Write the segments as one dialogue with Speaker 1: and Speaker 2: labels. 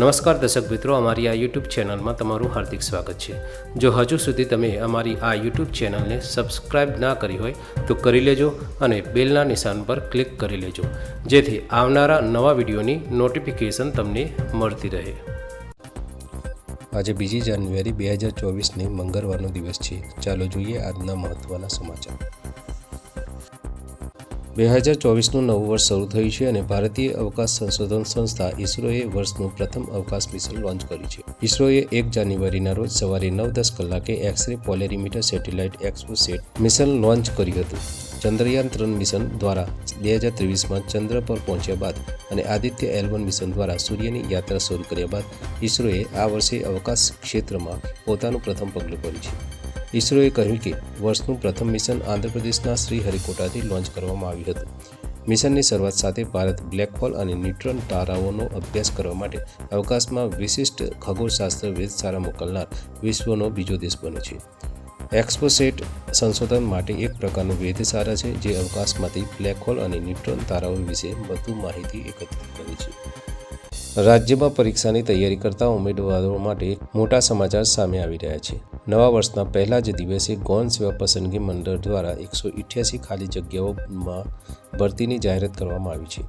Speaker 1: નમસ્કાર દર્શક મિત્રો, અમારી આ યુટ્યુબ ચેનલમાં તમારું હાર્દિક સ્વાગત છે. જો હજુ સુધી તમે અમારી આ યુટ્યુબ ચેનલને સબસ્ક્રાઇબ ના કરી હોય, તો કરી લેજો અને બેલના નિશાન પર ક્લિક કરી લેજો. જેથી આવનારા નવા વિડીયોની નોટિફિકેશન તમને મળતી રહે. આજે બીજી જાન્યુઆરી બે હજાર ચોવીસની મંગળવારનો દિવસ છે. ચાલો જોઈએ આજના મહત્ત્વના સમાચાર. બે હજાર ચોવીસનું નવું વર્ષ શરૂ થયું છે અને ભારતીય અવકાશ સંશોધન સંસ્થા ઇસરોએ વર્ષનું પ્રથમ અવકાશ મિશન લોન્ચ કર્યું છે. ઇસરોએ એક જાન્યુઆરીના રોજ સવારે નવ દસ કલાકે X-ray polarimeter satellite XPoSat mission launch કર્યું હતું. ચંદ્રયાન ત્રણ મિશન દ્વારા બે હજાર ત્રેવીસમાં ચંદ્ર પર પહોંચ્યા બાદ અને આદિત્ય એલવન મિશન દ્વારા સૂર્યની યાત્રા શરૂ કર્યા બાદ ઇસરોએ આ વર્ષે અવકાશ ક્ષેત્રમાં પોતાનું પ્રથમ પગલું ભર્યું છે. ઇસરોએ કહ્યું કે વર્ષનું પ્રથમ મિશન આંધ્રપ્રદેશના શ્રીહરિકોટાથી લોન્ચ કરવામાં આવ્યું હતું. મિશનની શરૂઆત સાથે ભારત બ્લેક હોલ અને ન્યુટ્રોન તારાઓનો અભ્યાસ કરવા માટે અવકાશમાં વિશિષ્ટ ખગોળશાસ્ત્ર વેધશાળા મોકલનાર વિશ્વનો બીજો દેશ બન્યો છે. એક્સપોસેટ સંશોધન માટે એક પ્રકારનું વેધશાળા છે જે અવકાશમાંથી બ્લેક હોલ અને ન્યુટ્રોન તારાઓ વિશે વધુ માહિતી એકત્રિત કરે છે. રાજ્યમાં પરીક્ષાની તૈયારી કરતા ઉમેદવારો માટે મોટા સમાચાર સામે આવી રહ્યા છે. નવા વર્ષના પહેલા જ દિવસે ગૌણ સેવા પસંદગી મંડળ દ્વારા એકસો ઇઠ્યાસી ખાલી જગ્યાઓમાં ભરતીની જાહેરાત કરવામાં આવી છે,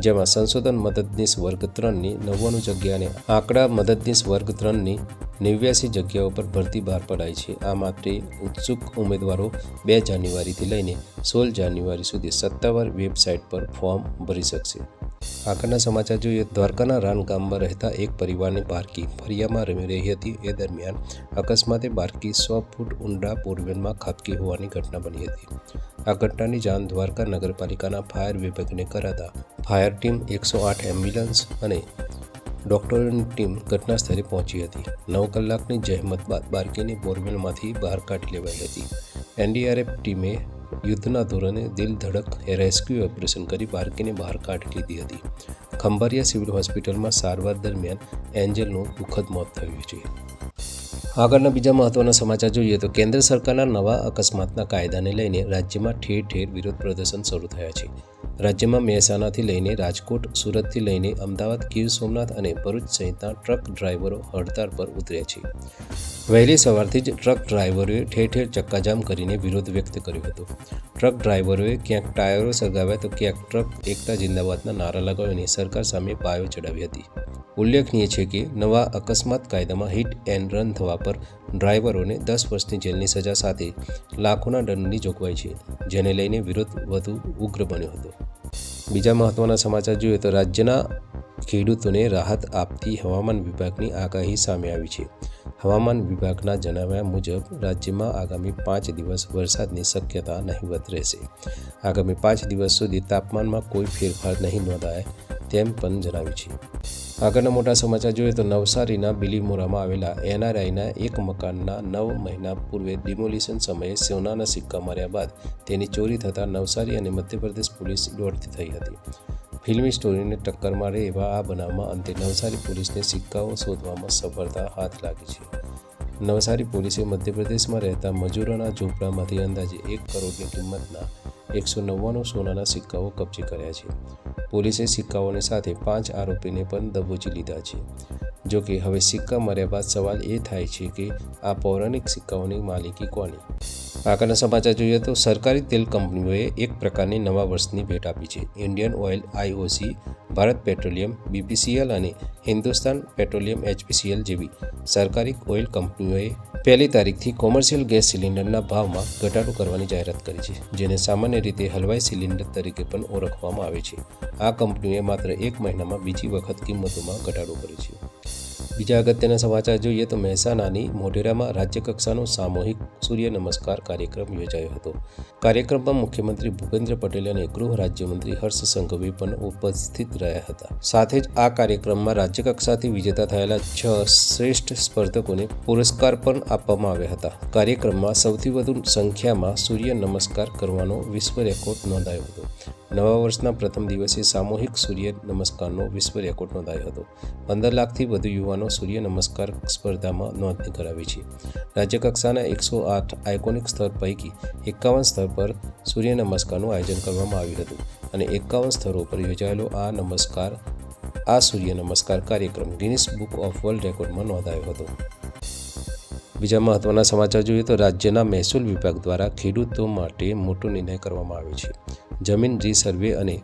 Speaker 1: જેમાં સંશોધન મદદનીશ વર્ગ ત્રણની નવ્વાણું જગ્યા અને આંકડા મદદનીશ વર્ગ ત્રણની નેવ્યાસી જગ્યાઓ પર ભરતી બહાર પડાઈ છે. આ માટે ઉત્સુક ઉમેદવારો બે જાન્યુઆરીથી લઈને સોળ જાન્યુઆરી સુધી સત્તાવાર વેબસાઇટ પર ફોર્મ ભરી શકશે. આગળના સમાચાર જોઈએ. દ્વારકાના રાન ગામમાં રહેતા એક પરિવારની બારકી ફરિયામાં રમી રહી હતી. એ દરમિયાન અકસ્માતે બારકી સો ફૂટ ઊંડા પોરવેલમાં ખાબકી હોવાની ઘટના બની હતી. આ ઘટનાની જાણ દ્વારકા નગરપાલિકાના ફાયર વિભાગને કરાતા ફાયર ટીમ એકસો આઠ એમ્બ્યુલન્સ અને ડોક્ટરોની ટીમ ઘટના સ્થળે પહોંચી હતી. નવ કલાકની જહેમત બાદ બારકીને બોરવેલમાંથી બહાર કાઢી લેવાઈ હતી. એનડીઆરએફ ટીમે યુદ્ધના ધોરણે દિલ ધડક રેસ્ક્યુ ઓપરેશન કરી બાળકીને બહાર કાઢી લીધી હતી. ખંભારિયા સિવિલ હોસ્પિટલમાં સારવાર દરમિયાન એન્જલનું દુઃખદ મોત થયું છે. આગળના બીજા મહત્વના સમાચાર જોઈએ તો કેન્દ્ર સરકારના નવા અકસ્માતના કાયદાને લઈને રાજ્યમાં ઠેર ઠેર વિરોધ પ્રદર્શન શરૂ થયા છે. રાજ્યમાં મહેસાણાથી લઈને રાજકોટ, સુરતથી લઈને અમદાવાદ, ગીર સોમનાથ અને ભરૂચ સહિતના ટ્રક ડ્રાઈવરો હડતાળ પર ઉતર્યા છે. વહેલી સવારથી જ ટ્રક ડ્રાઈવરોએ ઠેર ઠેર ચક્કાજામ કરીને વિરોધ વ્યક્ત કર્યો હતો. ટ્રક ડ્રાઈવરોએ ક્યાંક ટાયરો સળગાવ્યા તો ક્યાંક ટ્રક એકતા જિંદાબાદના નારા લગાવીને સરકાર સામે પાયો ચડાવી હતી. ઉલ્લેખનીય છે કે નવા અકસ્માત કાયદામાં હિટ એન્ડ રન થવા પર ડ્રાઈવરોને દસ વર્ષની જેલની સજા સાથે લાખોના દંડની જોગવાઈ છે, જેને લઈને વિરોધ વધુ ઉગ્ર બન્યો હતો. બીજા મહત્વના સમાચાર જોઈએ તો રાજ્યના ખેડૂતોને રાહત આપતી હવામાન વિભાગની આગાહી સામે આવી છે. હવામાન વિભાગના જણાવ્યા મુજબ, રાજ્યમાં આગામી પાંચ દિવસ વરસાદની શક્યતા નહીવત રહેશે. આગામી પાંચ દિવસ સુધી તાપમાનમાં કોઈ ફેરફાર નહીં નોંધાય, તેમ પણ જણાવ્યું છે. આગળના મોટા સમાચાર જોઈએ તો નવસારીના બિલીમોરામાં આવેલા એનઆરઆઈના એક મકાનના નવ મહિના પૂર્વે ડિમોલિશન સમયે સોનાના સિક્કા માર્યા બાદ તેની ચોરી થતાં નવસારી અને મધ્યપ્રદેશ પોલીસ દોડતી થઈ હતી. ફિલ્મી સ્ટોરીને ટક્કર મારે એવા આ બનાવમાં અંતે નવસારી પોલીસને સિક્કાઓ શોધવામાં સફળતા હાથ લાગી છે. નવસારી પોલીસે મધ્યપ્રદેશમાં રહેતા મજૂરોના ઝૂંપડામાંથી અંદાજે એક કરોડની કિંમતના એકસો નવ્વાણું સોનાના સિક્કાઓ કબજે કર્યા છે. પોલીસે સિક્કાઓની સાથે પાંચ આરોપીને પણ દબોચી લીધા છે. જો કે હવે સિક્કા મર્યા બાદ સવાલ એ થાય છે કે આ પૌરાણિક સિક્કાઓની માલિકી કોની? આગળના સમાચાર જોઈએ તો સરકારી તેલ કંપનીઓએ એક પ્રકારની નવા વર્ષની ભેટ આપી છે. Indian Oil IOC Bharat Petroleum BPCL અને હિન્દુસ્તાન પેટ્રોલિયમ એચપીસીએલ જેવી સરકારી ઓઇલ કંપનીઓએ પહેલી તારીખથી કોમર્શિયલ ગેસ સિલિન્ડરના ભાવમાં ઘટાડો કરવાની જાહેરાત કરી છે, જેને સામાન્ય રીતે હલવાઈ સિલિન્ડર તરીકે પણ ઓળખવામાં આવે છે. આ કંપનીએ માત્ર એક મહિનામાં બીજી વખત કિંમતોમાં ઘટાડો કર્યો છે. બીજા અગત્યના સમાચાર જોઈએ તો મહેસાણાની મોઢેરામાં રાજ્યકક્ષાનો સામૂહિક સૂર્ય નમસ્કાર કાર્યક્રમ યોજાયો હતો. કાર્યક્રમમાં મુખ્યમંત્રી ભૂપેન્દ્ર પટેલ અને ગૃહ રાજ્યમંત્રી હર્ષ સંઘવી પણ ઉપસ્થિત રહ્યા હતા. સાથે જ આ કાર્યક્રમમાં રાજ્યકક્ષાથી વિજેતા થયેલા છ શ્રેષ્ઠ સ્પર્ધકોને પુરસ્કાર પણ આપવામાં આવ્યા હતા. કાર્યક્રમમાં સૌથી વધુ સંખ્યામાં સૂર્ય નમસ્કાર કરવાનો વિશ્વ રેકોર્ડ નોંધાયો હતો. નવા વર્ષના પ્રથમ દિવસે સામૂહિક સૂર્ય નમસ્કારનો વિશ્વ રેકોર્ડ નોંધાયો હતો. પંદર લાખથી વધુ યુવાનો સૂર્ય નમસ્કાર સ્પર્ધામાં નોંધણી કરાવી છે. રાજ્યકક્ષાના એકસો આઠ આઇકોનિક સ્થળ પૈકી એકાવન સ્થળ પર સૂર્ય નમસ્કારનું આયોજન કરવામાં આવ્યું હતું અને એકાવન સ્થળો પર યોજાયેલો આ નમસ્કાર, આ સૂર્ય નમસ્કાર કાર્યક્રમ ગિનિસ બુક ઓફ વર્લ્ડ રેકોર્ડમાં નોંધાયો હતો. બીજા મહત્વના સમાચાર જોઈએ તો રાજ્યના મહેસૂલ વિભાગ દ્વારા ખેડૂતો માટે મોટો નિર્ણય કરવામાં આવ્યો છે. જમીન રીસર્વે અને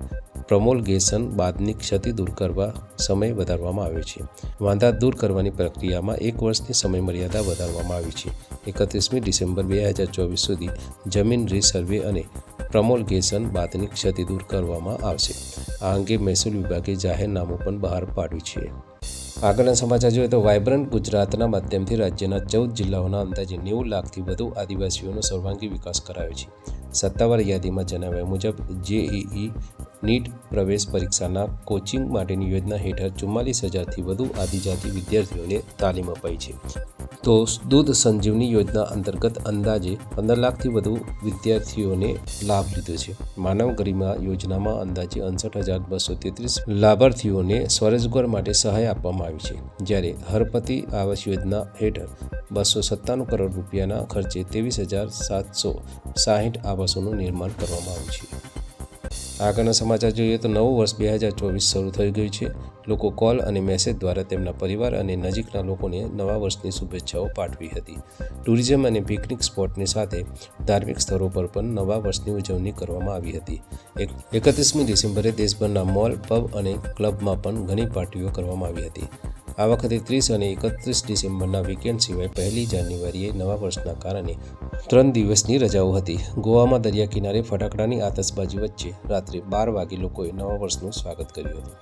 Speaker 1: પ્રમોલગેશન બાદની ક્ષતિ દૂર કરવા સમય વધારવામાં આવ્યો છે. વાંધા દૂર કરવાની પ્રક્રિયામાં એક વર્ષની સમયમર્યાદા વધારવામાં આવી છે. એકત્રીસમી ડિસેમ્બર બે હજાર ચોવીસ સુધી જમીન રીસર્વે અને પ્રમોલગેશન બાદની ક્ષતિ દૂર કરવામાં આવશે. આ અંગે મહેસૂલ વિભાગે જાહેરનામું પણ બહાર પાડ્યું છે. આગળના સમાચાર જોઈએ તો વાયબ્રન્ટ ગુજરાતના માધ્યમથી રાજ્યના ચૌદ જિલ્લાઓના અંદાજે નેવું લાખથી વધુ આદિવાસીઓનો સર્વાંગી વિકાસ કરાયો છે. સત્તાવાર યાદીમાં જણાવ્યા મુજબ જેઈઈ નીટ પ્રવેશ પરીક્ષાના કોચિંગ માટેની યોજના હેઠળ ચુમ્માલીસ હજારથી વધુ આદિજાતિ વિદ્યાર્થીઓને તાલીમ અપાઈ છે. તો દૂધ સંજીવની યોજના અંતર્ગત અંદાજે પંદર લાખથી વધુ વિદ્યાર્થીઓને લાભ લીધો છે. માનવ ગરિમા યોજનામાં અંદાજે અડસઠ હજાર બસો તેત્રીસ લાભાર્થીઓને સ્વરોજગાર માટે સહાય આપવામાં આવી છે. જ્યારે હરપતિ આવાસ યોજના હેઠળ બસો સત્તાણું કરોડ રૂપિયાના ખર્ચે ત્રેવીસ હજાર સાતસો સાહીઠ આવાસોનું નિર્માણ કરવામાં આવ્યું છે. આગળના સમાચાર જોઈએ તો નવું વર્ષ બે હજાર ચોવીસ શરૂ થઈ ગયું છે. લોકો કોલ અને મેસેજ દ્વારા તેમના પરિવાર અને નજીકના લોકોને નવા વર્ષની શુભેચ્છાઓ પાઠવી હતી. ટુરિઝમ અને પિકનિક સ્પોટની સાથે ધાર્મિક સ્થળો પર પણ નવા વર્ષની ઉજવણી કરવામાં આવી હતી. એક, એકત્રીસમી ડિસેમ્બરે દેશભરના મોલ, પબ અને ક્લબમાં પણ ઘણી પાર્ટીઓ કરવામાં આવી હતી. આ વખતે ત્રીસ અને એકત્રીસ ડિસેમ્બરના વીકેન્ડ સિવાય પહેલી જાન્યુઆરીએ નવા વર્ષના કારણે ત્રણ દિવસની રજાઓ હતી. ગોવામાં દરિયા કિનારે ફટાકડાની આતશબાજી વચ્ચે રાત્રે બાર વાગે લોકોએ નવા વર્ષનું સ્વાગત કર્યું હતું.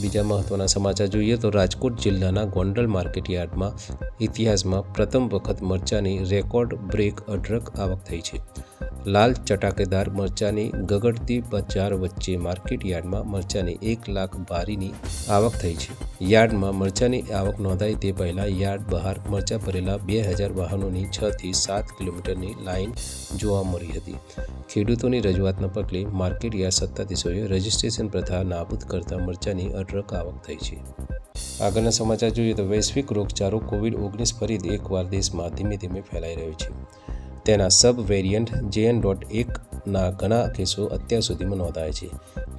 Speaker 1: બીજા મહત્વના સમાચાર જોઈએ તો રાજકોટ જિલ્લાના ગોંડલ માર્કેટયાર્ડમાં ઇતિહાસમાં પ્રથમ વખત મરચાની રેકોર્ડ બ્રેક અઢળક આવક થઈ છે. લાલ ચટાકેદાર મરચાંની ગગડતી બજાર વચ્ચે માર્કેટ યાર્ડમાં મરચાંની એક લાખ બારીની આવક થઈ છે. યાર્ડમાં મરચાંની આવક નોંધાઈ તે પહેલાં યાર્ડ બહાર મરચાં ભરેલા બે હજાર વાહનોની છ થી સાત કિલોમીટરની લાઇન જોવા મળી હતી. ખેડૂતોની રજૂઆતના પગલે માર્કેટ યાર્ડ સત્તાધીશોએ રજિસ્ટ્રેશન પ્રથા નાબૂદ કરતા મરચાંની અઢળક આવક થઈ છે. આગળના સમાચાર જોઈએ તો વૈશ્વિક રોગચાળો કોવિડ ઓગણીસ ફરી એકવાર દેશમાં ધીમે ધીમે ફેલાઈ રહ્યો છે. તેના સબ વેરિયન્ટ જેએન ડોટ એકના ઘણા કેસો અત્યાર સુધીમાં નોંધાયા છે.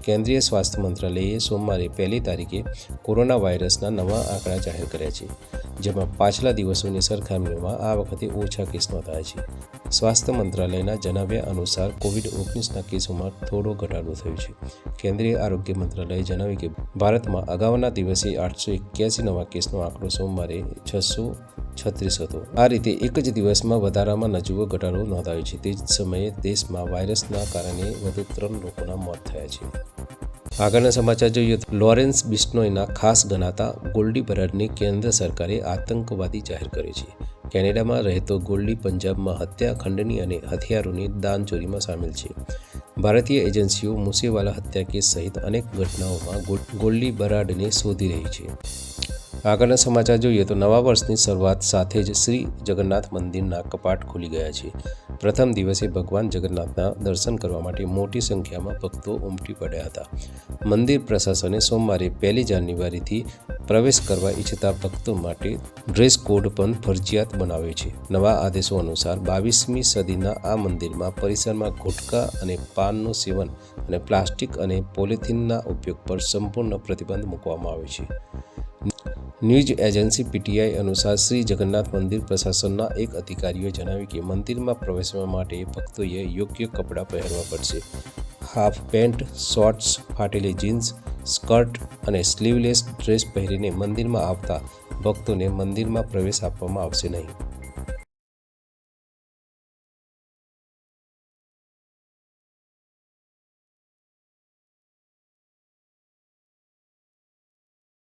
Speaker 1: કેન્દ્રીય સ્વાસ્થ્ય મંત્રાલયે સોમવારે પહેલી તારીખે કોરોના વાયરસના નવા આંકડા જાહેર કર્યા છે, જેમાં પાછલા દિવસોની સરખામણીમાં આ વખતે ઓછા કેસ નોંધાયા છે. સ્વાસ્થ્ય મંત્રાલયના જણાવ્યા અનુસાર કોવિડ ઓગણીસના કેસોમાં થોડો ઘટાડો થયો છે. કેન્દ્રીય આરોગ્ય મંત્રાલયે જણાવ્યું કે ભારતમાં અગાઉના દિવસે આઠસો એક્યાસી નવા કેસનો આંકડો સોમવારે છસો છત્રીસ હતો. આ રીતે એક જ દિવસમાં વધારામાં નજીવો ઘટાડો નોંધાયો છે. તે જ સમયે દેશમાં વાયરસના કારણે વધુ ત્રણ લોકોના મોત થયા છે. આગળના સમાચાર જોઈએ લોરેન્સ બિસ્નોયના ખાસ ગણાતા ગોલ્ડી બરાડને કેન્દ્ર સરકારે આતંકવાદી જાહેર કર્યો છે. કેનેડામાં રહેતો ગોલ્ડી પંજાબમાં હત્યા ખંડની અને હથિયારોની દાનચોરીમાં સામેલ છે. ભારતીય એજન્સીઓ મુસેવાલા હત્યા કેસ સહિત અનેક ઘટનાઓમાં ગોલ્ડી બરાડને શોધી રહી છે. આગળના સમાચાર જોઈએ તો નવા વર્ષની શરૂઆત સાથે જ શ્રી જગન્નાથ મંદિરના કપાટ ખુલી ગયા છે. પ્રથમ દિવસે ભગવાન જગન્નાથના દર્શન કરવા માટે મોટી સંખ્યામાં ભક્તો ઉમટી પડ્યા હતા. મંદિર પ્રશાસને સોમવારે પહેલી જાન્યુઆરીથી પ્રવેશ કરવા ઈચ્છતા ભક્તો માટે ડ્રેસ કોડ પણ ફરજિયાત બનાવ્યો છે. નવા આદેશો અનુસાર બાવીસમી સદીના આ મંદિરમાં પરિસરમાં ગુટકા અને પાનનું સેવન અને પ્લાસ્ટિક અને પોલિથીનના ઉપયોગ પર સંપૂર્ણ પ્રતિબંધ મૂકવામાં આવ્યો છે. ન્યૂઝ એજન્સી પીટીઆઈ અનુસાર શ્રી જગન્નાથ મંદિર પ્રશાસનના એક અધિકારીએ જણાવ્યું કે મંદિરમાં પ્રવેશવા માટે ભક્તોએ યોગ્ય કપડાં પહેરવા પડશે. હાફ પેન્ટ, શોર્ટ્સ, ફાટેલી જીન્સ, સ્કર્ટ અને સ્લીવલેસ ડ્રેસ પહેરીને મંદિરમાં આવતા ભક્તોને મંદિરમાં પ્રવેશ આપવામાં આવશે નહીં.